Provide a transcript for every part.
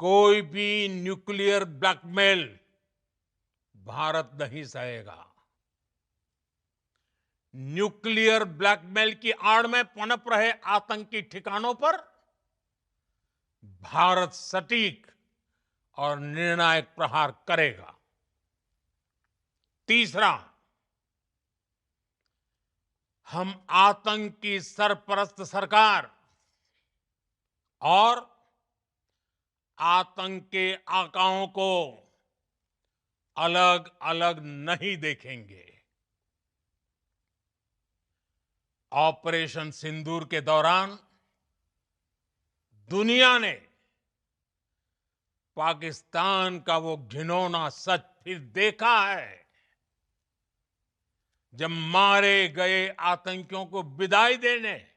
कोई भी nuclear blackmail Bharat नहीं सहेगा। न्यूक्लियर ब्लैकमेल की आड़ में पनप रहे आतंकी ठिकानों पर भारत सटीक और निर्णायक प्रहार करेगा। तीसरा, हम आतंक सरपरस्त सरकार और आतंक के आकाओं को अलग अलग नहीं देखेंगे। ऑपरेशन सिंदूर के दौरान दुनिया ने पाकिस्तान का वो घिनौना सच फिर देखा है, जब मारे गए आतंकियों को विदाई देने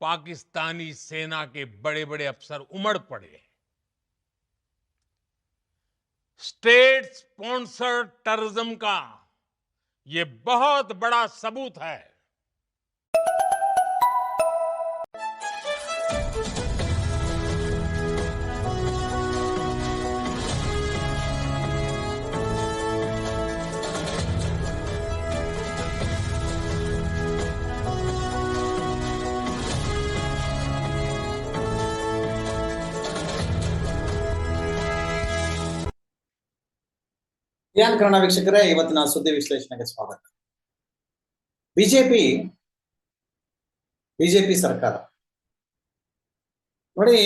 पाकिस्तानी सेना के बड़े बड़े अफसर उमड़ पड़े स्टेट स्पॉन्सर टेररिज्म का ये बहुत बड़ा सबूत है। ಧ್ಯಾನ್ ಕನ್ನಡ ವೀಕ್ಷಕರೇ, ಇವತ್ತಿನ ಸುದ್ದಿ ವಿಶ್ಲೇಷಣೆಗೆ ಸ್ವಾಗತ. ಬಿಜೆಪಿ ಬಿಜೆಪಿ ಸರ್ಕಾರ. ನೋಡಿ,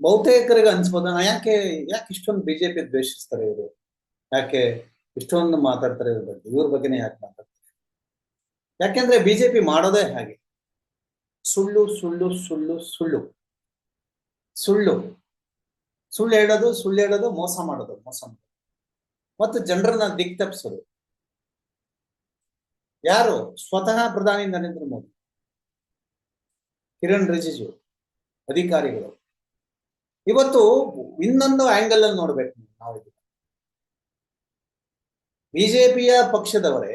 ಬಹುತೇಕರಿಗೆ ಅನ್ಸ್ಬೋದು, ಯಾಕೆ ಯಾಕೆ ಇಷ್ಟೊಂದು ಬಿಜೆಪಿ ದ್ವೇಷಿಸ್ತಾರೆ ಇವರು? ಯಾಕೆ ಇಷ್ಟೊಂದು ಮಾತಾಡ್ತಾರೆ ಇವ್ರ ಬಗ್ಗೆ? ಇವ್ರ ಬಗ್ಗೆನೇ ಯಾಕೆ ಮಾತಾಡ್ತಾರೆ? ಯಾಕೆಂದ್ರೆ ಬಿಜೆಪಿ ಮಾಡೋದೇ ಹಾಗೆ. ಸುಳ್ಳು ಸುಳ್ಳು ಸುಳ್ಳು ಸುಳ್ಳು. ಸುಳ್ಳು. ಸುಳ್ಳು ಹೇಳೋದು ಸುಳ್ಳು ಹೇಳೋದು, ಮೋಸ ಮಾಡೋದು ಮೋಸ ಮಾಡೋದು. ಮತ್ತು ಜನರನ್ನ ದಿಕ್ ತಪ್ಪಿಸೋದು ಯಾರು? ಸ್ವತಃ ಪ್ರಧಾನಿ ನರೇಂದ್ರ ಮೋದಿ. ಕಿರಣ್ ರಿಜಿಜು, ಅಧಿಕಾರಿಗಳು. ಇವತ್ತು ಇನ್ನೊಂದು ಆಂಗಲ್ ಅಲ್ಲಿ ನೋಡ್ಬೇಕು ನಾವು ಬಿಜೆಪಿಯ ಪಕ್ಷದವರೇ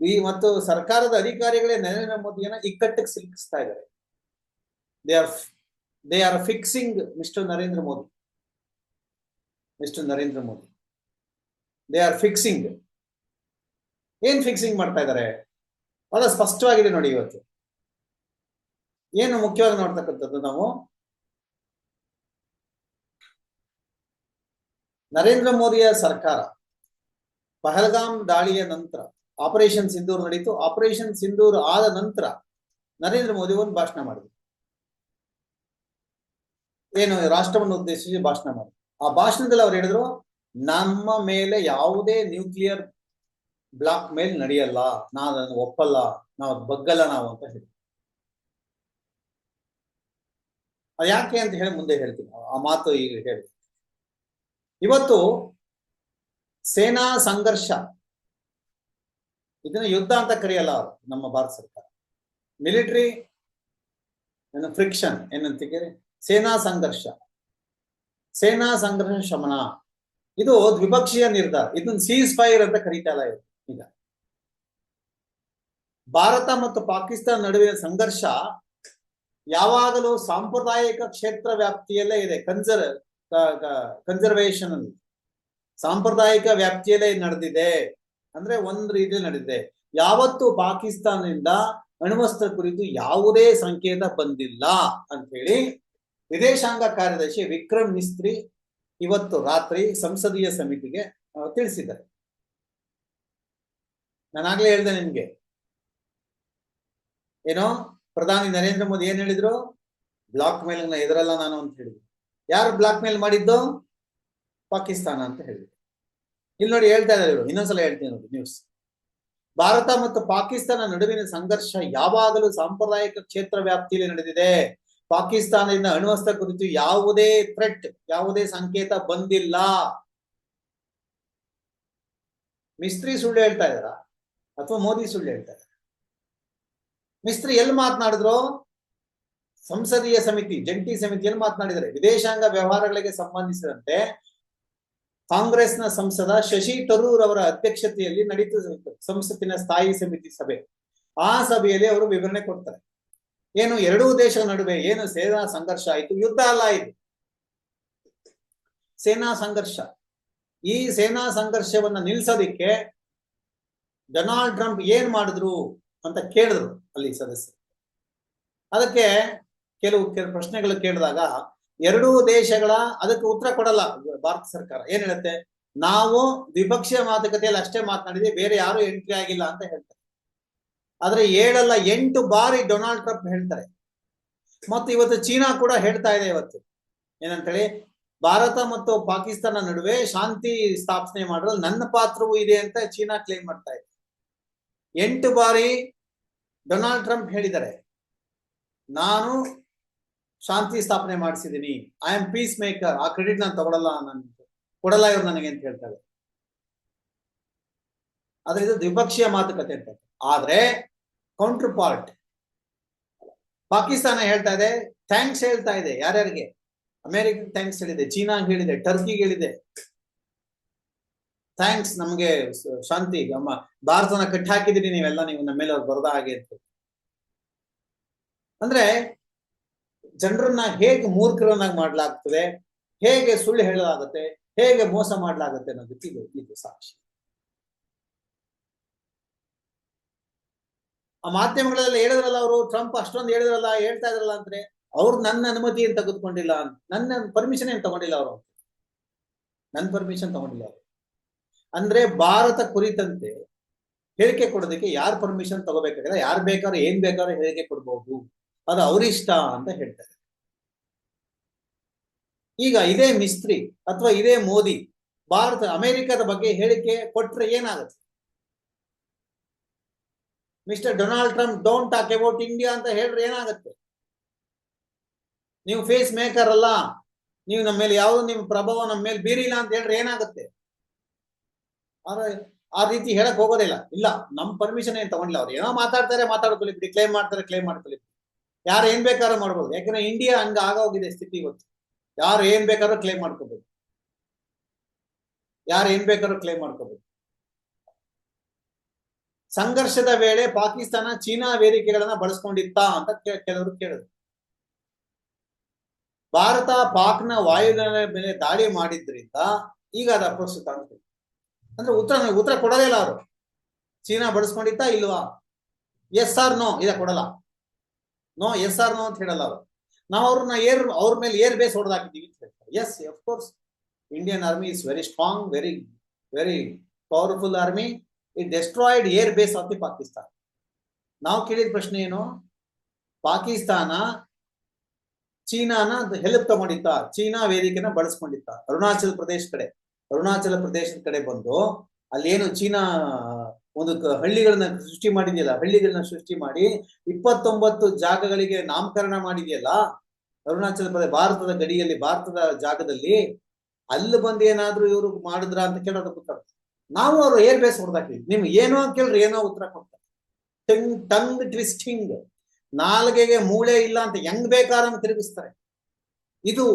ಬಿ ಮತ್ತು ಸರ್ಕಾರದ ಅಧಿಕಾರಿಗಳೇ ನರೇಂದ್ರ ಮೋದಿಯನ್ನ ಇಕ್ಕಟ್ಟಿಗೆ ಸಿಲುಕಿಸ್ತಾ ಇದ್ದಾರೆ. They are they are fixing mister Narendra Modi. Mister Narendra Modi. They are fixing ಏನ್ ಫಿಕ್ಸಿಂಗ್ ಮಾಡ್ತಾ ಇದ್ದಾರೆ ಬಹಳ ಸ್ಪಷ್ಟವಾಗಿದೆ ನೋಡಿ ಇವತ್ತು. ಏನು ಮುಖ್ಯವಾಗಿ ನೋಡ್ತಕ್ಕಂಥದ್ದು ನಾವು? ನರೇಂದ್ರ ಮೋದಿಯ ಸರ್ಕಾರ ಪಹಲ್ಗಾಮ್ ದಾಳಿಯ ನಂತರ ಆಪರೇಷನ್ ಸಿಂಧೂರ್ ನಡೀತು. ಆಪರೇಷನ್ ಸಿಂಧೂರ್ ಆದ ನಂತರ ನರೇಂದ್ರ ಮೋದಿ ಒಂದು ಭಾಷಣ ಮಾಡಿದ್ರು. ಏನು ರಾಷ್ಟ್ರವನ್ನು ಉದ್ದೇಶಿಸಿ ಭಾಷಣ ಮಾಡಿದ್ರು. ಆ ಭಾಷಣದಲ್ಲಿ ಅವ್ರು ಹೇಳಿದ್ರು ನಮ್ಮ ಮೇಲೆ ಯಾವುದೇ ನ್ಯೂಕ್ಲಿಯರ್ ಬ್ಲಾಕ್ ಮೇಲೆ ನಡೆಯಲ್ಲ ನಾವು ಅದನ್ನು ಒಪ್ಪಲ್ಲ, ನಾವು ಬಗ್ಗಲ್ಲ ನಾವು ಅಂತ ಹೇಳಿ. ಅದು ಯಾಕೆ ಅಂತ ಹೇಳಿ ಮುಂದೆ ಹೇಳ್ತೀನಿ. ಆ ಮಾತು ಈಗ ಹೇಳಿ. ಇವತ್ತು ಸೇನಾ ಸಂಘರ್ಷ, ಇದನ್ನ ಯುದ್ಧ ಅಂತ ಕರೆಯಲ್ಲ ನಮ್ಮ ಭಾರತ ಸರ್ಕಾರ. ಮಿಲಿಟರಿ ಏನು ಫ್ರಿಕ್ಷನ್ ಕೇಳಿ? ಸೇನಾ ಸಂಘರ್ಷ. ಸೇನಾ ಸಂಘರ್ಷ ಶಮನ. ಇದು ದ್ವಿಪಕ್ಷೀಯ ನಿರ್ಧಾರ. ಇದನ್ನ ಸೀಸ್ ಫೈರ್ ಅಂತ ಕರೀತಾ ಇಲ್ಲ ಈಗ ಭಾರತ ಮತ್ತು ಪಾಕಿಸ್ತಾನ ನಡುವಿನ ಸಂಘರ್ಷ ಯಾವಾಗಲೂ ಸಾಂಪ್ರದಾಯಿಕ ಕ್ಷೇತ್ರ ವ್ಯಾಪ್ತಿಯಲ್ಲೇ ಇದೆ. ಕನ್ಸರ್ ಕನ್ಸರ್ವೇಷನ್ ಅಲ್ಲಿ. ಸಾಂಪ್ರದಾಯಿಕ ವ್ಯಾಪ್ತಿಯಲ್ಲೇ ನಡೆದಿದೆ. ಅಂದ್ರೆ ಒಂದ್ ರೀತಿ ನಡೆದಿದೆ. ಯಾವತ್ತು ಪಾಕಿಸ್ತಾನದಿಂದ ಅಣ್ವಸ್ತ್ರ ಕುರಿತು ಯಾವುದೇ ಸಂಕೇತ ಬಂದಿಲ್ಲ ಅಂತ ಹೇಳಿ ವಿದೇಶಾಂಗ ಕಾರ್ಯದರ್ಶಿ ವಿಕ್ರಮ್ ಮಿಸ್ತ್ರಿ ಇವತ್ತು ರಾತ್ರಿ ಸಂಸದೀಯ ಸಮಿತಿಗೆ ತಿಳಿಸಿದ್ದಾರೆ. ನಾನಾಗ್ಲೇ ಹೇಳ್ದೆ ನಿಮ್ಗೆ. ಏನೋ ಪ್ರಧಾನಿ ನರೇಂದ್ರ ಮೋದಿ ಏನ್ ಹೇಳಿದ್ರು? ಬ್ಲಾಕ್ ಮೇಲ್ ಎದುರಲ್ಲ ನಾನು ಅಂತ ಹೇಳಿದ್ರು. ಯಾರು ಬ್ಲಾಕ್ ಮೇಲ್ ಮಾಡಿದ್ದು? ಪಾಕಿಸ್ತಾನ ಅಂತ ಹೇಳಿದ್ರು. ಇಲ್ಲಿ ನೋಡಿ ಹೇಳ್ತಾ ಇದ್ದಾರೆ ಇವರು. ಇನ್ನೊಂದ್ಸಲ ಹೇಳ್ತೀನಿ ನೋಡಿ ನ್ಯೂಸ್ ಭಾರತ ಮತ್ತು ಪಾಕಿಸ್ತಾನ ನಡುವಿನ ಸಂಘರ್ಷ ಯಾವಾಗಲೂ ಸಾಂಪ್ರದಾಯಿಕ ಕ್ಷೇತ್ರ ವ್ಯಾಪ್ತಿಯಲ್ಲಿ ನಡೆದಿದೆ. ಪಾಕಿಸ್ತಾನದಿಂದ ಅಣ್ವಸ್ತ್ರ ಕುರಿತು ಯಾವುದೇ ಥ್ರೆಟ್ ಯಾವುದೇ ಸಂಕೇತ ಬಂದಿಲ್ಲ. ಮಿಸ್ತ್ರಿ ಸುಳ್ಳು ಹೇಳ್ತಾ ಇದಾರ ಅಥವಾ ಮೋದಿ ಸುಳ್ಳು ಹೇಳ್ತಾ ಇದಾರ ಮಿಸ್ತ್ರಿ ಎಲ್ಲಿ ಮಾತನಾಡಿದ್ರು? ಸಂಸದೀಯ ಸಮಿತಿ, ಜಂಟಿ ಸಮಿತಿಯಲ್ಲಿ ಮಾತನಾಡಿದ್ದಾರೆ? ವಿದೇಶಾಂಗ ವ್ಯವಹಾರಗಳಿಗೆ ಸಂಬಂಧಿಸಿದಂತೆ ಕಾಂಗ್ರೆಸ್ನ ಸಂಸದ ಶಶಿ ತರೂರ್ ಅವರ ಅಧ್ಯಕ್ಷತೆಯಲ್ಲಿ ನಡೀತು ಸಂಸತ್ತಿನ ಸ್ಥಾಯಿ ಸಮಿತಿ ಸಭೆ. ಆ ಸಭೆಯಲ್ಲಿ ಅವರು ವಿವರಣೆ ಕೊಡ್ತಾರೆ. ಏನು ಎರಡೂ ದೇಶಗಳ ನಡುವೆ ಏನು ಸೇನಾ ಸಂಘರ್ಷ ಆಯಿತು? ಯುದ್ಧ ಅಲ್ಲ ಇದು. ಸೇನಾ ಸಂಘರ್ಷ. ಈ ಸೇನಾ ಸಂಘರ್ಷವನ್ನ ನಿಲ್ಸೋದಿಕ್ಕೆ ಡೊನಾಲ್ಡ್ ಟ್ರಂಪ್ ಏನ್ ಮಾಡಿದ್ರು ಅಂತ ಕೇಳಿದ್ರು ಅಲ್ಲಿ ಸದಸ್ಯರು. ಅದಕ್ಕೆ ಕೆಲವು ಕೆಲವು ಪ್ರಶ್ನೆಗಳು ಕೇಳಿದಾಗ ಎರಡೂ ದೇಶಗಳ ಅದಕ್ಕೆ ಉತ್ತರ ಕೊಡಲ್ಲ ಭಾರತ ಸರ್ಕಾರ. ಏನ್ ಹೇಳುತ್ತೆ? ನಾವು ದ್ವಿಪಕ್ಷೀಯ ಮಾತುಕತೆಯಲ್ಲಿ ಅಷ್ಟೇ ಮಾತನಾಡಿದ್ವಿ ಬೇರೆ ಯಾರು ಎಂಟ್ರಿ ಆಗಿಲ್ಲ ಅಂತ ಹೇಳ್ತಾರೆ. ಆದ್ರೆ ಏಳಲ್ಲ ಎಂಟು ಬಾರಿ ಡೊನಾಲ್ಡ್ ಟ್ರಂಪ್ ಹೇಳ್ತಾರೆ. ಮತ್ತು ಇವತ್ತು ಚೀನಾ ಕೂಡ ಹೇಳ್ತಾ ಇದೆ ಇವತ್ತು. ಏನಂತೇಳಿ, ಭಾರತ ಮತ್ತು ಪಾಕಿಸ್ತಾನ ನಡುವೆ ಶಾಂತಿ ಸ್ಥಾಪನೆ ಮಾಡಲು ನನ್ನ ಪಾತ್ರವೂ ಇದೆ ಅಂತ ಚೀನಾ ಕ್ಲೇಮ್ ಮಾಡ್ತಾ ಇದೆ. ಎಂಟು ಬಾರಿ ಡೊನಾಲ್ಡ್ ಟ್ರಂಪ್ ಹೇಳಿದ್ದಾರೆ. ನಾನು ಶಾಂತಿ ಸ್ಥಾಪನೆ ಮಾಡಿಸಿದ್ದೀನಿ. ಐ ಆಮ್ ಪೀಸ್ ಮೇಕರ್ ಆ ಕ್ರೆಡಿಟ್ ನಾನು ತಗೊಳಲ್ಲ ನಾನು ಕೊಡಲ್ಲ ಇವರು ನನಗೆ ಅಂತ ಹೇಳ್ತಾರೆ. ಆದ್ರೆ ಇದು ದ್ವಿಪಕ್ಷೀಯ ಮಾತುಕತೆ ಅಂತ ಆದ್ರೆ ಕೌಂಟರ್ ಪಾರ್ಟ್ ಪಾಕಿಸ್ತಾನ ಹೇಳ್ತಾ ಇದೆ ಥ್ಯಾಂಕ್ಸ್ ಹೇಳ್ತಾ ಇದೆ ಯಾರ್ಯಾರಿಗೆ? ಅಮೆರಿಕ ಥ್ಯಾಂಕ್ಸ್ ಹೇಳಿದೆ ಚೀನಾ ಹೇಳಿದೆ ಟರ್ಕಿಗೆ ಹೇಳಿದೆ. ಥ್ಯಾಂಕ್ಸ್ ನಮಗೆ ಶಾಂತಿ, ನಮ್ಮ ಭಾರತನ ಕಟ್ಟಿ ಹಾಕಿದಿರಿ ನೀವೆಲ್ಲ, ನೀವು ನಮ್ಮ ಮೇಲೆ ಅವ್ರು ಬರದ ಹಾಗೆ ಅಂದ್ರೆ ಜನರನ್ನ ಹೇಗೆ ಮೂರ್ಖರನ್ನಾಗಿ ಮಾಡ್ಲಾಗ್ತದೆ, ಹೇಗೆ ಸುಳ್ಳು ಹೇಳಲಾಗುತ್ತೆ, ಹೇಗೆ ಮೋಸ ಮಾಡ್ಲಾಗುತ್ತೆ ಅನ್ನೋದಕ್ಕೆ ಇದು ಇದು ಸಾಕ್ಷಿ ಆ ಮಾಧ್ಯಮಗಳೆಲ್ಲ ಹೇಳಿದ್ರಲ್ಲ ಅವರು, ಟ್ರಂಪ್ ಅಷ್ಟೊಂದು ಹೇಳಿದ್ರಲ್ಲ, ಹೇಳ್ತಾ ಇದ್ರಲ್ಲ ಅಂದ್ರೆ ಅವ್ರು ನನ್ನ ಅನುಮತಿ ಏನ್ ತೆಗೆದುಕೊಂಡಿಲ್ಲ ನನ್ನ ಪರ್ಮಿಷನ್ ಏನ್ ತಗೊಂಡಿಲ್ಲ ಅವರು? ನನ್ನ ಪರ್ಮಿಷನ್ ತಗೊಂಡಿಲ್ಲ ಅವರು. ಅಂದ್ರೆ ಭಾರತ ಕುರಿತಂತೆ ಹೇಳಿಕೆ ಕೊಡೋದಕ್ಕೆ ಯಾರು ಪರ್ಮಿಷನ್ ತಗೋಬೇಕಾಗಿಲ್ಲ, ಯಾರು ಬೇಕಾದ್ರೆ ಏನ್ ಬೇಕಾದ್ರೂ ಹೇಳಿಕೆ ಕೊಡ್ಬಹುದು ಅದು ಅವರಿಷ್ಟ ಅಂತ ಹೇಳ್ತಾರೆ. ಈಗ ಇದೇ ಮಿಸ್ತ್ರಿ ಅಥವಾ ಇದೇ ಮೋದಿ, ಭಾರತ, ಅಮೆರಿಕದ ಬಗ್ಗೆ ಹೇಳಿಕೆ ಕೊಟ್ರೆ ಏನಾಗುತ್ತೆ? Mister Donald Trump don't talk about India ಅಂತ ಹೇಳ್ರೆ ಏನಾಗುತ್ತೆ? ನೀವು ಫೇಸ್ ಮೇಕರ್ ಅಲ್ಲ, ನೀವು ನಮ್ಮ ಮೇಲೆ ಯಾವುದು ನಿಮ್ಮ ಪ್ರಭಾವ ನಮ್ಮ ಮೇಲೆ ಬೀರಿಲ್ಲ ಅಂತ ಹೇಳ್ರೆ ಏನಾಗುತ್ತೆ? ಆದ್ರೆ ಆ ರೀತಿ ಹೇಳಕ್ ಹೋಗೋದಿಲ್ಲ ಇಲ್ಲ. ನಮ್ ಪರ್ಮಿಷನ್ ಏನ್ ತಗೊಂಡಿಲ್ಲ ಅವ್ರು. ಏನೋ ಮಾತಾಡ್ತಾರೆ ಮಾತಾಡ್ಕೊಳ್ಳಿ ಬಿಡಿ ಕ್ಲೇಮ್ ಮಾಡ್ತಾರೆ ಕ್ಲೇಮ್ ಮಾಡ್ಕೊಳ್ಳಿ ಯಾರು ಏನ್ ಬೇಕಾದ್ರೂ ಮಾಡ್ಬೋದು. ಯಾಕಂದ್ರೆ ಇಂಡಿಯಾ ಹಂಗ ಆಗೋಗಿದೆ ಸ್ಥಿತಿ ಇವತ್ತು. ಯಾರು ಏನ್ ಬೇಕಾದ್ರೂ ಕ್ಲೇಮ್ ಮಾಡ್ಕೋಬಹುದು ಯಾರು ಏನ್ ಬೇಕಾದ್ರೂ ಕ್ಲೇಮ್ ಮಾಡ್ಕೋಬಹುದು ಸಂಘರ್ಷದ ವೇಳೆ ಪಾಕಿಸ್ತಾನ ಚೀನಾ ವೇದಿಕೆಗಳನ್ನ ಬಳಸ್ಕೊಂಡಿತ್ತ ಅಂತ ಕೆಲವರು ಕೇಳಿದ್ರು. ಭಾರತ ಪಾಕ್ನ ವಾಯುನೆಲೆ ಮೇಲೆ ದಾಳಿ ಮಾಡಿದ್ರಿಂದ ಈಗ ಅದು ಅಪ್ರಸ್ತುತ ಅಂತ ಅಂದ್ರೆ ಉತ್ತರ ಉತ್ತರ ಕೊಡಲೇ ಇಲ್ಲ ಅವರು. ಚೀನಾ ಬಳಸ್ಕೊಂಡಿತ್ತಾ ಇಲ್ವಾ? ಎಸ್ ಆರ್ ನೋ ಇದ ಕೊಡಲ್ಲ. ನೋ ಎಸ್ ಆರ್ ನೋ ಅಂತ ಹೇಳಲ್ಲ ಅವರು. ನಾವು ಅವ್ರನ್ನ ಏರ್, ಅವ್ರ ಮೇಲೆ ಏರ್ ಬೇಸ್ ಹೊಡೆದಾಕಿದ್ದೀವಿ ಅಂತ ಹೇಳ್ತಾರೆ. Yes of course Indian army is very strong very very powerful army it destroyed air base of the Pakistan ನಾವು ಕೇಳಿದ ಪ್ರಶ್ನೆ ಏನು? ಪಾಕಿಸ್ತಾನ ಚೀನಾನ ಹೆಲ್ಪ್ ತಗೊಂಡಿತ್ತ? ಚೀನಾ ವೇದಿಕೆನ ಬಳಸ್ಕೊಂಡಿತ್ತ? ಅರುಣಾಚಲ ಪ್ರದೇಶ ಕಡೆ, ಅರುಣಾಚಲ ಪ್ರದೇಶದ ಕಡೆ ಬಂದು ಅಲ್ಲೇನು ಚೀನಾ, ಒಂದು ಹಳ್ಳಿಗಳನ್ನ ಸೃಷ್ಟಿ ಮಾಡಿದೆಯಲ್ಲ, ಹಳ್ಳಿಗಳನ್ನ ಸೃಷ್ಟಿ ಮಾಡಿ ಇಪ್ಪತ್ತೊಂಬತ್ತು ಜಾಗಗಳಿಗೆ ನಾಮಕರಣ ಮಾಡಿದೆಯಲ್ಲ, ಅರುಣಾಚಲ ಪ್ರದೇಶ ಭಾರತದ ಗಡಿಯಲ್ಲಿ, ಭಾರತದ ಜಾಗದಲ್ಲಿ, ಅಲ್ಲಿ ಬಂದು ಏನಾದ್ರೂ ಇವರು ಮಾಡಿದ್ರ ಅಂತ ಕೇಳೋದಕ್ಕೆ ನಾವು ಅವರು ಏರ್ ಬೇಸ್ ಹೊಡೆದಾಕಿ ನಿಮ್ಗೆ ಏನೋ ಕೇಳ್ರಿ, ಏನೋ ಉತ್ತರ ಕೊಡ್ತಾರೆ. Tongue tongue twisting. ನಾಲ್ಗೆಗೆ ಮೂಳೆ ಇಲ್ಲ ಅಂತ ಹೆಂಗ್ ಬೇಕಾದಂಗೆ ತಿರುಗಿಸ್ತಾರೆ. ಇದು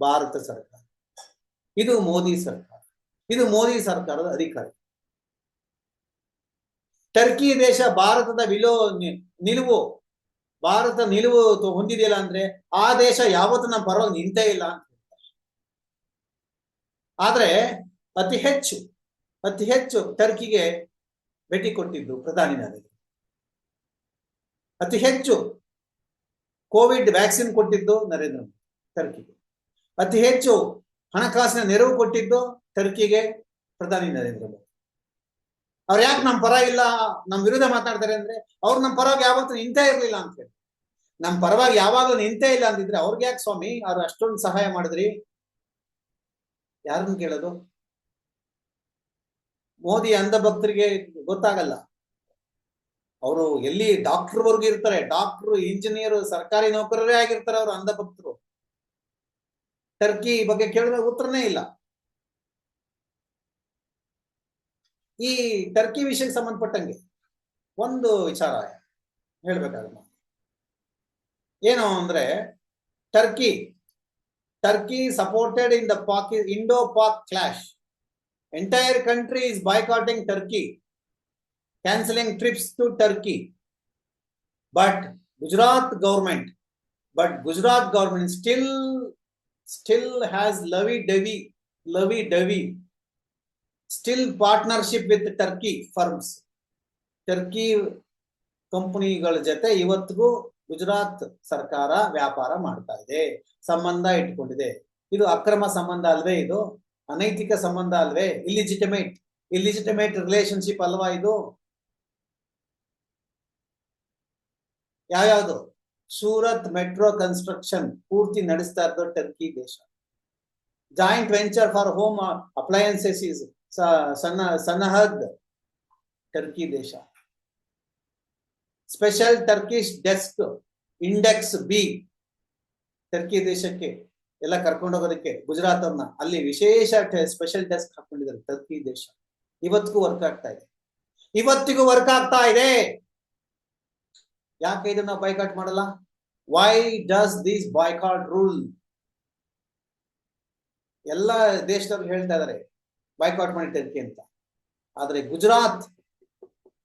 ಭಾರತ ಸರ್ಕಾರ. ಇದು ಮೋದಿ ಸರ್ಕಾರ. ಇದು ಮೋದಿ ಸರ್ಕಾರದ ಅಧಿಕಾರಿ. ಟರ್ಕಿ ದೇಶ ಭಾರತದ ವಿಲೋ ನಿಲುವು. ಭಾರತ ನಿಲುವು ಹೊಂದಿದೆಯಲ್ಲ ಅಂದ್ರೆ ಆ ದೇಶ ಯಾವತ್ತೂ ನಮ್ಮ ಪರವಾಗಿ ನಿಂತೇ ಇಲ್ಲ ಅಂತ ಹೇಳ್ತಾರೆ. ಆದ್ರೆ ಅತಿ ಹೆಚ್ಚು ಅತಿ ಹೆಚ್ಚು ಟರ್ಕಿಗೆ ಭೇಟಿ ಕೊಟ್ಟಿದ್ದು ಪ್ರಧಾನಿ ನರೇಂದ್ರ ಅತಿ ಹೆಚ್ಚು ಕೋವಿಡ್ ವ್ಯಾಕ್ಸಿನ್ ಕೊಟ್ಟಿದ್ದು ನರೇಂದ್ರ ಮೋದಿ, ಟರ್ಕಿಗೆ. ಅತಿ ಹೆಚ್ಚು ಹಣಕಾಸಿನ ನೆರವು ಕೊಟ್ಟಿದ್ದು ಟರ್ಕಿಗೆ ಪ್ರಧಾನಿ ನರೇಂದ್ರ ಮೋದಿ. ಅವ್ರು ಯಾಕೆ ನಮ್ಮ ಪರ ಇಲ್ಲ ನಮ್ಮ ವಿರುದ್ಧ ಮಾತಾಡ್ತಾರೆ ಅಂದ್ರೆ ಅವ್ರು ನಮ್ಮ ಪರವಾಗಿ ಯಾವತ್ತೂ ನಿಂತೇ ಇರಲಿಲ್ಲ ಅಂತ ಹೇಳಿ. ನಮ್ಮ ಪರವಾಗಿ ಯಾವಾಗಲೂ ನಿಂತೇ ಇಲ್ಲ ಅಂತಿದ್ರೆ ಅವ್ರಿಗೆ ಯಾಕೆ ಸ್ವಾಮಿ, ಅವ್ರು ಅಷ್ಟೊಂದು ಸಹಾಯ ಮಾಡಿದ್ರಿ? ಯಾರನ್ನು ಕೇಳೋದು? ಮೋದಿ ಅಂಧ ಭಕ್ತರಿಗೆ ಗೊತ್ತಾಗಲ್ಲ. ಅವರು ಎಲ್ಲಿ ಡಾಕ್ಟರ್ ವರ್ಗು ಇರ್ತಾರೆ ಡಾಕ್ಟರ್ ಇಂಜಿನಿಯರ್ ಸರ್ಕಾರಿ ನೌಕರರೇ ಆಗಿರ್ತಾರೆ ಅವರು ಅಂಧ ಭಕ್ತರು ಟರ್ಕಿ ಬಗ್ಗೆ ಕೇಳಿದ್ರೆ ಉತ್ತರನೇ ಇಲ್ಲ. ಈ ಟರ್ಕಿ ವಿಷಯಕ್ಕೆ ಸಂಬಂಧಪಟ್ಟಂಗೆ ಒಂದು ವಿಚಾರ ಹೇಳ್ಬೇಕಾದ್ರೆ ಏನು ಅಂದ್ರೆ Turkey Turkey supported in the Paki Indo Pak clash entire country is boycotting Turkey, cancelling trips to Turkey. But Gujarat government, but Gujarat government still, still has lovey-dovey, lovey-dovey, still partnership with Turkey firms. turkey Turkey ಕಂಪನಿಗಳ ಜೊತೆ ಇವತ್ತಿಗೂ ಗುಜರಾತ್ ಸರ್ಕಾರ ವ್ಯಾಪಾರ ಮಾಡ್ತಾ ಇದೆ ಸಂಬಂಧ ಇಟ್ಕೊಂಡಿದೆ ಇದು ಅಕ್ರಮ ಸಂಬಂಧ ಅಲ್ವೇ ಇದು ಅನೈತಿಕ ಸಂಬಂಧ ಅಲ್ವೇ? ಇಲ್ಲಿಜಿಟಮೇಟ್ ಇಲ್ಲಿಜಿಟಮೇಟ್ ರಿಲೇಶನ್ಶಿಪ್ ಅಲ್ವಾ ಇದು? ಯಾವ್ಯಾವ್ದು? ಸೂರತ್ ಮೆಟ್ರೋ ಕನ್ಸ್ಟ್ರಕ್ಷನ್ ಪೂರ್ತಿ ನಡೆಸ್ತಾ ಇರೋದು ಟರ್ಕಿ ದೇಶ. Joint venture for home appliances is ಸನ್ನ, ಸನ್ನಹದ್ ಟರ್ಕಿ ದೇಶ. Special Turkish desk index B Turkey ದೇಶಕ್ಕೆ. ಎಲ್ಲ ಕರ್ಕೊಂಡು ಹೋಗೋದಕ್ಕೆ ಗುಜರಾತ್ ಅನ್ನ ಅಲ್ಲಿ ವಿಶೇಷ ಸ್ಪೆಷಲ್ ಡೆಸ್ಕ್ ಹಾಕೊಂಡಿದ್ದಾರೆ ಟರ್ಕಿ ದೇಶ. ಇವತ್ತಿಗೂ ವರ್ಕ್ ಆಗ್ತಾ ಇದೆ. ಇವತ್ತಿಗೂ ವರ್ಕ್ ಆಗ್ತಾ ಇದೆ. ಯಾಕೆ ಇದನ್ನ ಬೈಕಾಟ್ ಮಾಡಲ್ಲ? Why does these boycott rule ಎಲ್ಲ ದೇಶದವ್ರು ಹೇಳ್ತಾ ಇದಾರೆ ಬಾಯ್ಕಾಟ್ ಮಾಡಿ ಟರ್ಕಿ ಅಂತ. ಆದ್ರೆ ಗುಜರಾತ್,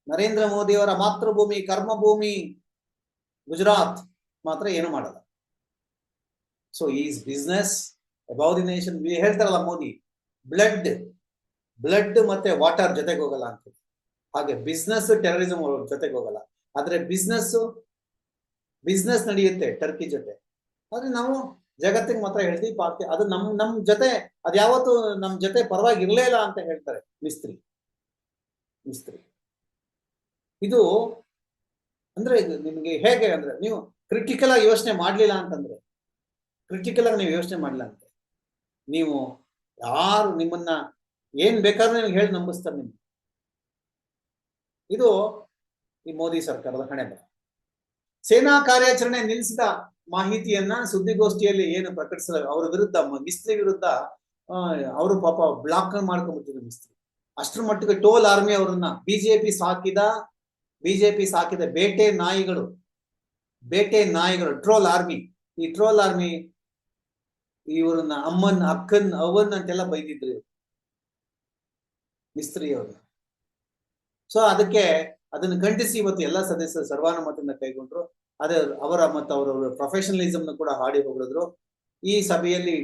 ನರೇಂದ್ರ ಮೋದಿ ಅವರ ಮಾತೃಭೂಮಿ, ಕರ್ಮಭೂಮಿ, ಗುಜರಾತ್ ಮಾತ್ರ ಏನು ಮಾಡಲ್ಲ. So is business above the nation ಹೇಳ್ತಾರಲ್ಲ ಮೋದಿ ಬ್ಲಡ್ ಬ್ಲಡ್ ಮತ್ತೆ ವಾಟರ್ ಜೊತೆಗೆ ಹೋಗಲ್ಲ ಅಂತ. ಹಾಗೆ ಬಿಸ್ನೆಸ್ ಟೆರರಿಸಂ ಜೊತೆಗೆ ಹೋಗಲ್ಲ. ಆದ್ರೆ ಬಿಸ್ನೆಸ್ ಬಿಸ್ನೆಸ್ ನಡೆಯುತ್ತೆ ಟರ್ಕಿ ಜೊತೆ. ಆದ್ರೆ ನಾವು ಜಗತ್ತಿಗೆ ಮಾತ್ರ ಹೇಳ್ತೀವಿ ಪಾರ್ಟಿ, ಅದು ನಮ್ ನಮ್ ಜೊತೆ, ಅದ್ ಯಾವತ್ತು ನಮ್ ಜೊತೆ ಪರವಾಗಿರ್ಲೇ ಇಲ್ಲ ಅಂತ ಹೇಳ್ತಾರೆ ಮಿಸ್ತ್ರಿ. ಮಿಸ್ತ್ರಿ. ಇದು ಅಂದ್ರೆ ನಿಮ್ಗೆ ಹೇಗೆ ಅಂದ್ರೆ ನೀವು ಕ್ರಿಟಿಕಲ್ ಆಗಿ ಯೋಚನೆ ಮಾಡ್ಲಿಲ್ಲ ಅಂತಂದ್ರೆ ಕ್ರಿಟಿಕಲ್ ಆಗಿ ನೀವು ಯೋಚನೆ ಮಾಡಲಂತೆ ನೀವು ಯಾರು ನಿಮ್ಮನ್ನ ಏನ್ ಬೇಕಾದ್ರೂ ನಿಮ್ಗೆ ಹೇಳಿ ನಂಬಿಸ್ತಾರೆ ನಿಮ್ಗೆ. ಇದು ಈ ಮೋದಿ ಸರ್ಕಾರದ ಹಣೆ ಬರ ಸೇನಾ ಕಾರ್ಯಾಚರಣೆ ನಿಲ್ಲಿಸಿದ ಮಾಹಿತಿಯನ್ನ ಸುದ್ದಿಗೋಷ್ಠಿಯಲ್ಲಿ ಏನು ಪ್ರಕಟಿಸಿದ ಅವರ ವಿರುದ್ಧ ಮಿಸ್ತ್ರಿ ವಿರುದ್ಧ ಅವರು ಪಾಪ ಬ್ಲಾಕ್ ಮಾಡ್ಕೊಂಡ್ಬಿಟ್ಟಿದ್ರು ಮಿಸ್ತ್ರಿ. ಅಷ್ಟರ ಮಟ್ಟಿಗೆ ಟೋಲ್ ಆರ್ಮಿ ಅವರನ್ನ ಬಿಜೆಪಿ ಸಾಕಿದ ಬಿಜೆಪಿ ಸಾಕಿದ ಬೇಟೆ ನಾಯಿಗಳು ಬೇಟೆ ನಾಯಿಗಳು, ಟ್ರೋಲ್ ಆರ್ಮಿ. ಈ ಟ್ರೋಲ್ ಆರ್ಮಿ ಇವ್ರನ್ನ ಅಮ್ಮನ್, ಅಕ್ಕನ್, ಅವನ್ ಅಂತೆಲ್ಲ ಬೈದಿದ್ರು ಇವ್ರು. ಮಿಸ್ತ್ರಿ ಅವ್ರನ್ನ ಸೊ ಅದಕ್ಕೆ ಅದನ್ನು ಖಂಡಿಸಿ ಇವತ್ತು ಎಲ್ಲ ಸದಸ್ಯರು ಸರ್ವಾನುಮತದಿಂದ ಕೈಗೊಂಡ್ರು. ಅದೇ ಅವರ ಮತ್ತು ಅವರ ಪ್ರೊಫೆಷನಲಿಸಮ್ ಕೂಡ ಹಾಡಿ ಹೊಗಳಿದ್ರು. ಈ ಸಭೆಯಲ್ಲಿ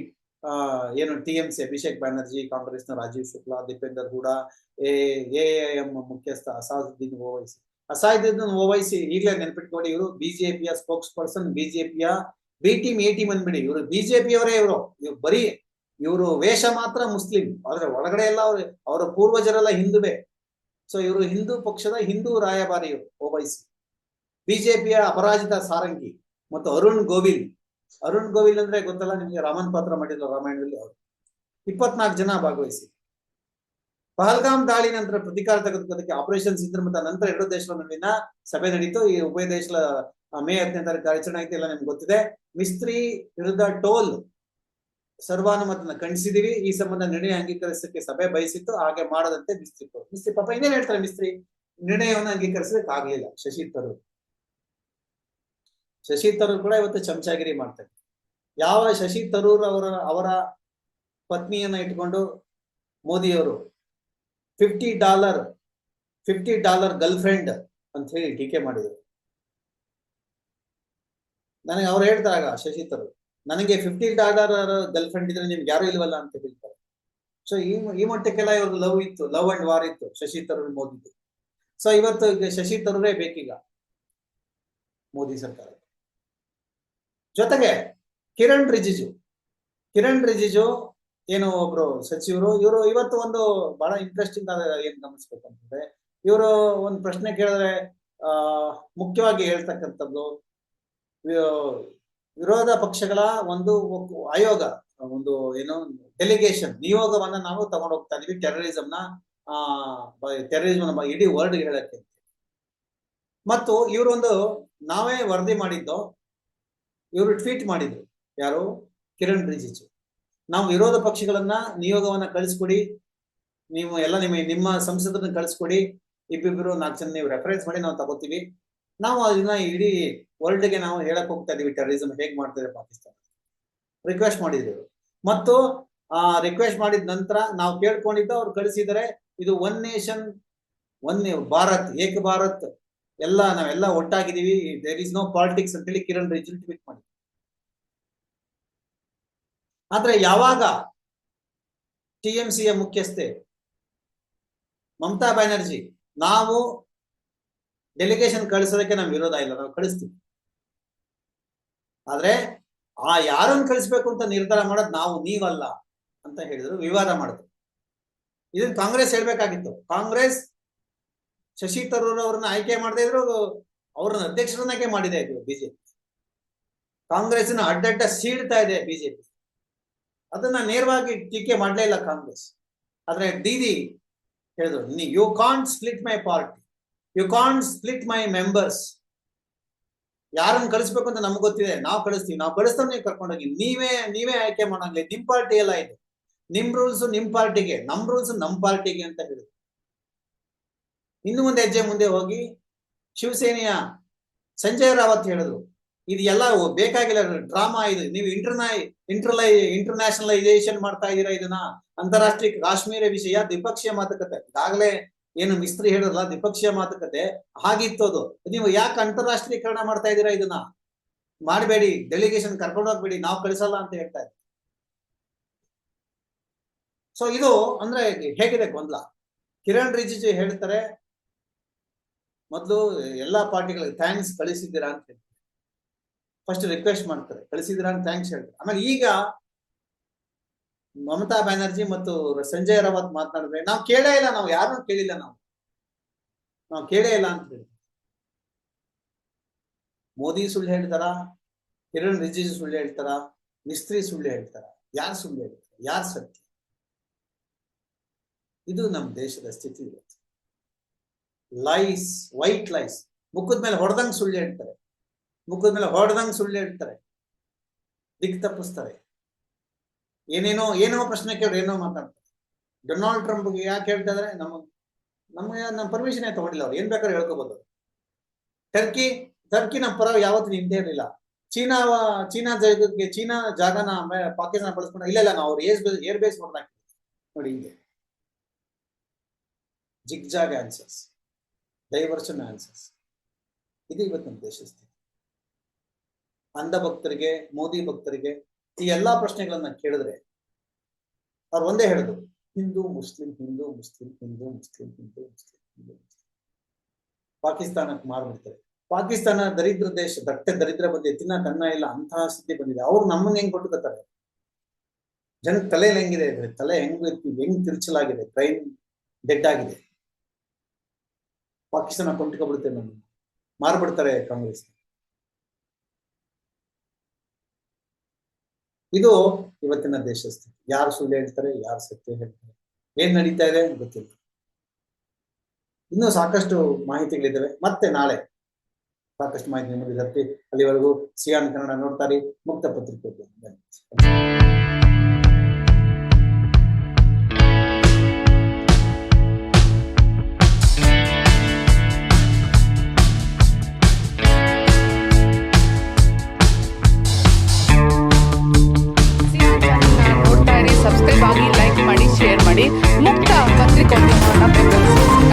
ಏನು T M C Abhishek Banerjee, ಕಾಂಗ್ರೆಸ್ನ ರಾಜೀವ್ ಶುಕ್ಲಾ, ದೀಪೇಂದರ್ ಹೂಡ ಎ, ಎಂ ಮುಖ್ಯಸ್ಥ ಅಸಾದುದ್ದೀನ್ ಓವೈಸಿ. ಅಸಾದುದ್ದೀನ್ ಓವೈಸಿ ಈಗಲೇ ನೆನಪಿಟ್ಕೊಂಡು ಇವರು ಬಿಜೆಪಿಯ ಸ್ಪೋಕ್ಸ್ ಪರ್ಸನ್ ಬಿಜೆಪಿಯ ಬಿ ಟೀಮ್, ಎ ಟೀಮ್ ಅಂದ್ಬಿಡಿ, ಇವರು ಬಿಜೆಪಿಯವರೇ ಇವರು. ಇವ್ರು ಬರೀ ಇವರು ವೇಷ ಮಾತ್ರ ಮುಸ್ಲಿಂ. ಆದ್ರೆ ಒಳಗಡೆ ಎಲ್ಲ ಅವ್ರ, ಅವರ ಪೂರ್ವಜರೆಲ್ಲ ಹಿಂದುವೆ. ಸೊ ಇವರು ಹಿಂದೂ ಪಕ್ಷದ ಹಿಂದೂ ರಾಯಭಾರಿ ಇವರು ಓವೈಸಿ. ಬಿಜೆಪಿಯ ಅಪರಾಜಿತ ಸಾರಂಗಿ ಮತ್ತು ಅರುಣ್ ಗೋವಿಲ್. ಅರುಣ್ ಗೋವಿಲ್ ಅಂದ್ರೆ ಗೊತ್ತಲ್ಲ ನಿಮಗೆ ರಾಮನ್ ಪಾತ್ರ ಮಾಡಿದ್ರು ರಾಮಾಯಣದಲ್ಲಿ ಅವರು. ಇಪ್ಪತ್ನಾಲ್ಕು ಜನ ಭಾಗವಹಿಸಿ. ಪಹಲ್ಗಾಮ್ ದಾಳಿ ನಂತರ ಪ್ರತಿಕಾರ ತೆಗೆದುಕೊಳ್ಳೋದಕ್ಕೆ ಆಪರೇಷನ್ ಸಿಂಧರ್ಮದ ನಂತರ ಎರಡು ದೇಶಗಳ ನಡುವಿನ ಸಭೆ ನಡೀತು. ಈ ಉಭಯ ದೇಶಗಳ ಮೇ ಹತ್ತನೇ ತಾರೀಕು ಕಾರ್ಯಾಚರಣೆ ಆಯ್ತು, ಎಲ್ಲ ನಿಮ್ಗೆ ಗೊತ್ತಿದೆ. ಮಿಸ್ತ್ರಿ ವಿರುದ್ಧ ಟೋಲ್ ಸರ್ವಾನುಮತನ ಖಂಡಿಸಿದೀವಿ. ಈ ಸಂಬಂಧ ನಿರ್ಣಯ ಅಂಗೀಕರಿಸಕ್ಕೆ ಸಭೆ ಬಯಸಿತ್ತು. ಹಾಗೆ ಮಾಡದಂತೆ ಮಿಸ್ತ್ರಿ ಕೋರ್. ಮಿಸ್ತ್ರಿ ಪಾಪ ಇನ್ನೇನ್ ಹೇಳ್ತಾರೆ ಮಿಸ್ತ್ರಿ? ನಿರ್ಣಯವನ್ನು ಅಂಗೀಕರಿಸಲಿಕ್ಕೆ ಆಗ್ಲಿಲ್ಲ. ಶಶಿ ತರೂರ್. ಶಶಿ ತರೂರ್ ಕೂಡ ಇವತ್ತು ಚಮಚಾಗಿರಿ ಮಾಡ್ತಾರೆ. ಯಾವ ಶಶಿ ತರೂರ್ ಅವರ ಅವರ ಪತ್ನಿಯನ್ನ ಇಟ್ಕೊಂಡು ಮೋದಿಯವರು fifty dollar fifty dollar girlfriend ಅಂತ ಹೇಳಿ ಟೀಕೆ ಮಾಡಿದರು. ನನಗೆ ಅವ್ರು ಹೇಳ್ತಾರಾಗ ಶಶಿ ನನಗೆ ಫಿಫ್ಟಿ ಡಾಲರ್ ಗರ್ಲ್ ಫ್ರೆಂಡ್ ಇದ್ರೆ ನಿಮ್ಗೆ ಯಾರು ಇಲ್ವಲ್ಲ ಅಂತ ಹೇಳ್ತಾರೆ. ಸೊ ಈ ಈ ಮಟ್ಟಕ್ಕೆಲ್ಲ ಇವ್ರದ್ದು ಲವ್ ಇತ್ತು ಲವ್ ಅಂಡ್ ವಾರ್ ಇತ್ತು ಶಶಿ ತರೂರ್ ಮೋದಿದು. ಸೊ ಇವತ್ತು ಶಶಿ ತರೂರೇ ಬೇಕೀಗ ಮೋದಿ ಸರ್ಕಾರ. ಜೊತೆಗೆ ಕಿರಣ್ ರಿಜಿಜು ಕಿರಣ್ ರಿಜಿಜು ಏನು ಒಬ್ರು ಸಚಿವರು, ಇವರು ಇವತ್ತು ಒಂದು ಬಹಳ ಇಂಟ್ರೆಸ್ಟಿಂಗ್ ಆದ ಏನ್ ಗಮನಿಸ್ಬೇಕಂತಂದ್ರೆ ಇವರು ಒಂದು ಪ್ರಶ್ನೆ ಕೇಳಿದ್ರೆ, ಆ, ಮುಖ್ಯವಾಗಿ ಹೇಳ್ತಕ್ಕಂಥದ್ದು ವಿರೋಧ ಪಕ್ಷಗಳ ಒಂದು ಆಯೋಗ, ಒಂದು ಏನು ಡೆಲಿಗೇಷನ್ ನಿಯೋಗವನ್ನ ನಾವು ತಗೊಂಡು ಹೋಗ್ತಾ ಇದೀವಿ ಟೆರರಿಸಂನ ಆ ನಮ್ಮ ಇಡೀ ವರ್ಲ್ಡ್ ಹೇಳಕ್ಕೆ ಮತ್ತು ಇವರೊಂದು ನಾವೇ ವರದಿ ಮಾಡಿದ್ದು, ಇವರು ಟ್ವೀಟ್ ಮಾಡಿದ್ರು, ಯಾರು? ಕಿರಣ್ ರಿಜಿಜು. ನಾವು ವಿರೋಧ ಪಕ್ಷಗಳನ್ನ ನಿಯೋಗವನ್ನ ಕಳಿಸ್ಕೊಡಿ, ನೀವು ಎಲ್ಲ ನಿಮ್ಮ ನಿಮ್ಮ ಸಂಸದರನ್ನ ಕಳಿಸ್ಕೊಡಿ, ಇಬ್ಬಿಬ್ರು ನಾಲ್ಕು ಜನ ನೀವು ರೆಫರೆನ್ಸ್ ಮಾಡಿ ನಾವು ತಗೋತೀವಿ. ನಾವು ಅದನ್ನ ಇಡೀ ವರ್ಲ್ಡ್ಗೆ ನಾವು ಹೇಳಕ್ ಹೋಗ್ತಾ ಇದೀವಿ ಟೆರರಿಸಮ್ ಹೇಗ್ ಮಾಡ್ತಾರೆ ಪಾಕಿಸ್ತಾನ. ರಿಕ್ವೆಸ್ಟ್ ಮಾಡಿದ್ರು. ಮತ್ತು ಆ ರಿಕ್ವೆಸ್ಟ್ ಮಾಡಿದ ನಂತರ ನಾವು ಕೇಳ್ಕೊಂಡಿದ್ದು ಅವ್ರು ಕಳಿಸಿದರೆ ಇದು ಒನ್ ನೇಷನ್ ಒನ್ ಭಾರತ್, ಏಕ ಭಾರತ್, ಎಲ್ಲ ನಾವೆಲ್ಲ ಒಟ್ಟಾಗಿದ್ದೀವಿ. ದೇರ್ ಇಸ್ ನೋ ಪಾಲಿಟಿಕ್ಸ್ ಅಂತೇಳಿ ಕಿರಣ್ ರಿಜಿಲ್ ಟ್ವೀಟ್ ಮಾಡಿ ಆದ್ರೆ ಯಾವಾಗ ಟಿ ಎಂ ಸಿಯ ಮುಖ್ಯಸ್ಥೆ ಮಮತಾ ಬ್ಯಾನರ್ಜಿ, ನಾವು ಡೆಲಿಗೇಷನ್ ಕಳಿಸೋದಕ್ಕೆ ನಮ್ ವಿರೋಧ ಇಲ್ಲ, ನಾವು ಕಳಿಸ್ತೀವಿ. ಆದ್ರೆ ಆ ಯಾರನ್ನ ಕಳಿಸ್ಬೇಕು ಅಂತ ನಿರ್ಧಾರ ಮಾಡೋದು ನಾವು, ನೀವಲ್ಲ ಅಂತ ಹೇಳಿದ್ರು, ವಿವಾದ ಮಾಡಿದ್ರು. ಇದನ್ನ ಕಾಂಗ್ರೆಸ್ ಹೇಳ್ಬೇಕಾಗಿತ್ತು. ಕಾಂಗ್ರೆಸ್ ಶಶಿ ತರೂರ್ ಅವ್ರನ್ನ ಆಯ್ಕೆ ಮಾಡದೇ ಇದ್ರು, ಅವ್ರನ್ನ ಅಧ್ಯಕ್ಷರನ್ನಾಗೆ ಮಾಡಿದೆ ಇದು ಬಿಜೆಪಿ. ಕಾಂಗ್ರೆಸ್ನ ಅಡ್ಡಡ್ಡ ಸೀಡ್ತಾ ಇದೆ ಬಿಜೆಪಿ. ಅದನ್ನ ನೇರವಾಗಿ ಟೀಕೆ ಮಾಡಲೇ ಇಲ್ಲ ಕಾಂಗ್ರೆಸ್. ಆದ್ರೆ ದೀದಿ ಹೇಳಿದ್ರು you can't split my party you can't split my members ಯಾರನ್ನ ಕಳಿಸ್ಬೇಕು ಅಂತ ನಮ್ಗೆ ಗೊತ್ತಿದೆ, ನಾವು ಕಳಿಸ್ತೀವಿ. ನಾವು ಕಳಿಸ್ತಾ ನೀವು ಕರ್ಕೊಂಡೋಗಿ. ನೀವೇ ನೀವೇ ಆಯ್ಕೆ ಮಾಡೋಂಗಿಲ್ಲ ನಿಮ್ ಪಾರ್ಟಿ ಎಲ್ಲ ಇದೆ. ನಿಮ್ ರೂಲ್ಸ್ ನಿಮ್ ಪಾರ್ಟಿಗೆ ನಮ್ ರೂಲ್ಸ್ ನಮ್ ಪಾರ್ಟಿಗೆ ಅಂತ ಹೇಳಿದ್ರು. ಇನ್ನು ಮುಂದೆ ಹೆಜ್ಜೆ ಮುಂದೆ ಹೋಗಿ ಶಿವಸೇನೆಯ ಸಂಜಯ್ ರಾವತ್ ಹೇಳಿದ್ರು ಇದು ಎಲ್ಲ ಬೇಕಾಗಿಲ್ಲ ಡ್ರಾಮಾ ಇದು. ನೀವು ಇಂಟರ್ನೈ, ಇಂಟರ್ಲೈ, ಇಂಟರ್ನ್ಯಾಷನಲೈಸೇಷನ್ ಮಾಡ್ತಾ ಇದೀರಾ ಇದನ್ನ? ಅಂತಾರಾಷ್ಟ್ರೀಯ ಕಾಶ್ಮೀರ ವಿಷಯ ದ್ವಿಪಕ್ಷೀಯ ಮಾತುಕತೆ. ಈಗಾಗಲೇ ಏನು ಮಿಸ್ತ್ರಿ ಹೇಳಿದ್ರಲ್ಲ, ದ್ವಿಪಕ್ಷೀಯ ಮಾತುಕತೆ. ಹಾಗಿತ್ತು ಅದು. ನೀವು ಯಾಕೆ ಅಂತಾರಾಷ್ಟ್ರೀಕರಣ ಮಾಡ್ತಾ ಇದೀರಾ ಇದನ್ನ? ಮಾಡಬೇಡಿ ಡೆಲಿಗೇಷನ್ ಕರ್ಕೊಂಡು ಹೋಗ್ಬೇಡಿ, ನಾವು ಕಳಿಸಲ್ಲ ಅಂತ ಹೇಳ್ತಾ ಇದ್ದೀವಿ ಸೊ ಇದು ಅಂದ್ರೆ ಹೇಗಿದೆ ಗೊಂದಲ? ಕಿರಣ್ ರಿಜಿಜು ಹೇಳ್ತಾರೆ, ಮೊದಲು ಎಲ್ಲಾ ಪಾರ್ಟಿಗಳಿಗೆ ಥ್ಯಾಂಕ್ಸ್ ಕಳಿಸಿದ್ದೀರಾ ಅಂತ ಹೇಳ್ತಾರೆ. ಫಸ್ಟ್ ರಿಕ್ವೆಸ್ಟ್ ಮಾಡ್ತಾರೆ. ಕಳಿಸಿದ್ರ ಅಂತ ಥ್ಯಾಂಕ್ಸ್ ಹೇಳ್ತಾರೆ. ಆಮೇಲೆ ಈಗ ಮಮತಾ ಬ್ಯಾನರ್ಜಿ ಮತ್ತು ಸಂಜಯ್ ರಾವತ್ ಮಾತನಾಡಿದ್ರೆ ನಾವು ಕೇಳೇ ಇಲ್ಲ, ನಾವು ಯಾರು ಕೇಳಿಲ್ಲ ನಾವು. ನಾವು ಕೇಳೇ ಇಲ್ಲ ಅಂತ ಹೇಳಿ. ಮೋದಿ ಸುಳ್ಳು ಹೇಳ್ತಾರ? ಕಿರಣ್ ರಿಜಿಜು ಸುಳ್ಳು ಹೇಳ್ತಾರ? ಮಿಸ್ತ್ರಿ ಸುಳ್ಳು ಹೇಳ್ತಾರ? ಯಾರು ಸುಳ್ಳು ಹೇಳ್ತಾರ? ಯಾರು ಸತ್ಯ? ಇದು ನಮ್ಮ ದೇಶದ ಸ್ಥಿತಿ ಇವತ್ತು. ಲೈಸ್ ವೈಟ್ ಲೈಸ್ ಮುಖದ ಮೇಲೆ ಹೊಡೆದಂಗೆ ಸುಳ್ಳು ಹೇಳ್ತಾರೆ. ಮುಖದ ಮೇಲೆ ಹೊಡೆದಂಗೆ ಸುಳ್ಳು ಹೇಳ್ತಾರೆ. ದಿಕ್ ತಪ್ಪಿಸ್ತಾರೆ. ಏನೇನೋ ಏನೋ ಪ್ರಶ್ನೆ ಕೇಳಿ ಏನೋ ಮಾತಾಡ್ತಾರೆ. ಡೊನಾಲ್ಡ್ ಟ್ರಂಪ್ ಯಾಕೆ ಹೇಳ್ತಾ ಇದ್ರೆ? ನಮ್ಮ ನಮಗೆ ನಮ್ಮ ಪರ್ಮಿಷನ್ ತಗೊಂಡಿಲ್ಲ ಅವ್ರು. ಏನ್ ಬೇಕಾದ್ರೂ ಹೇಳ್ಕೋಬಹುದು ಟರ್ಕಿ ಟರ್ಕಿ ನಮ್ಮ ಪರ ಯಾವತ್ತೂ ನಿಂತೇ ಇರಲಿಲ್ಲ. ಚೀನಾ ಚೀನಾ ಜಾಗಕ್ಕೆ ಚೀನಾ ಜಾಗನ ಪಾಕಿಸ್ತಾನ ಬಳಸ್ಕೊಂಡು ಇಲ್ಲ ಇಲ್ಲ, ನಾವು ಅವ್ರು ಏರ್ ಬೇಸ್ ಏರ್ ಬೇಸ್ ಮಾಡ್ದಾಕ್ತೀವಿ ನೋಡಿ ಹಿಂಗೆ. ಜಿಗ್ಜಾಗ್ ಆನ್ಸರ್ಸ್ ಡೈವರ್ಷನ್ ಆನ್ಸರ್ಸ್ ಇದು ಇವತ್ತು ನಮ್ಮ ದೇಶ ಸ್ಥಿತಿ. ಅಂಧ ಭಕ್ತರಿಗೆ ಮೋದಿ ಭಕ್ತರಿಗೆ ಈ ಎಲ್ಲಾ ಪ್ರಶ್ನೆಗಳನ್ನ ಕೇಳಿದ್ರೆ ಅವ್ರು ಒಂದೇ ಹೇಳುದು, Hindu, Muslim Hindu Muslim Hindu Muslim Hindu Muslim, Hindu ಪಾಕಿಸ್ತಾನಕ್ಕೆ ಮಾರ್ಬಿಡ್ತಾರೆ ಪಾಕಿಸ್ತಾನ ದರಿದ್ರ ದೇಶ, ದಟ್ಟೆ ದರಿದ್ರ ಬಂದಿದೆ ತಿನ್ನ ಅನ್ನ ಇಲ್ಲ ಅಂತಹ ಸ್ಥಿತಿ ಬಂದಿದೆ. ಅವ್ರು ನಮ್ಮನ್ನ ಹೆಂಗ್ ಕೊಟ್ಟುಕೊತಾರೆ ಜನ ತಲೆಯಲ್ಲಿ ಹೆಂಗಿದೆ ಇದ್ರೆ ತಲೆ ಹೆಂಗ್ ಹೆಂಗ್ ತಿರುಚಲಾಗಿದೆ, ಟ್ರೈನ್ ಡೆಡ್ ಆಗಿದೆ. ಪಾಕಿಸ್ತಾನ ಕೊಂಡ್ಕೊಬಿಡುತ್ತೆ ನಮ್ಮ ಮಾರ್ಬಿಡ್ತಾರೆ ಕಾಂಗ್ರೆಸ್ ಇದು ಇವತ್ತಿನ ದೇಶ ಸ್ಥಿತಿ ಯಾರು ಸುಳ್ಳು ಹೇಳ್ತಾರೆ, ಯಾರು ಸತ್ಯ ಹೇಳ್ತಾರೆ? ಏನ್ ನಡೀತಾ ಇದೆ ಗೊತ್ತಿಲ್ಲ. ಇನ್ನೂ ಸಾಕಷ್ಟು ಮಾಹಿತಿಗಳಿದ್ದಾವೆ ಮತ್ತೆ ನಾಳೆ ಸಾಕಷ್ಟು ಮಾಹಿತಿ ನಿಮಗೆ ಅಲ್ಲಿವರೆಗೂ ಸಿಯಾನ್ ಕನ್ನಡ ನೋಡ್ತಾರೆ ಮುಕ್ತ ಪತ್ರಿಕೆ